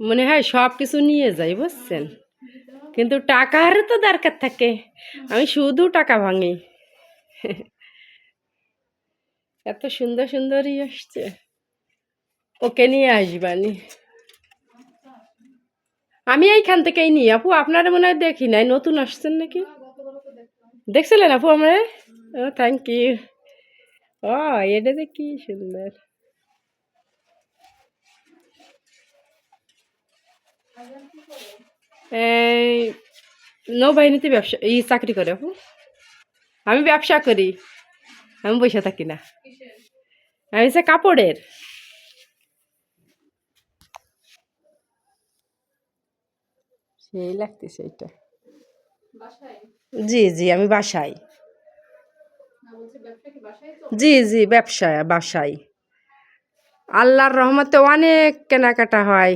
মনে হয় সব কিছু নিয়ে যাই, বুঝছেন? কিন্তু টাকার তো দরকার থাকে। আমি শুধু টাকা ভাঙি। এত সুন্দর সুন্দরই আসছে। ওকে নিয়ে আসবানি। আমি এইখান থেকেই নিই। আপু, আপনারা মনে হয় দেখি নাই, নতুন আসছেন নাকি? দেখছিলেন আপু আমরা? থ্যাংক ইউ ও এটা যে কি সুন্দর। এই নৌবাহিনীতে ব্যবসা এই চাকরি করে আপু আমি ব্যবসা করি আমি বসে থাকি না। আমি সে কাপড়ের। সেই লাগতেছে এটা জি জি আমি বাসায়। জি জি ব্যবসায় বাসায়। আল্লাহর রহমতে অনেক কেনাকাটা হয়।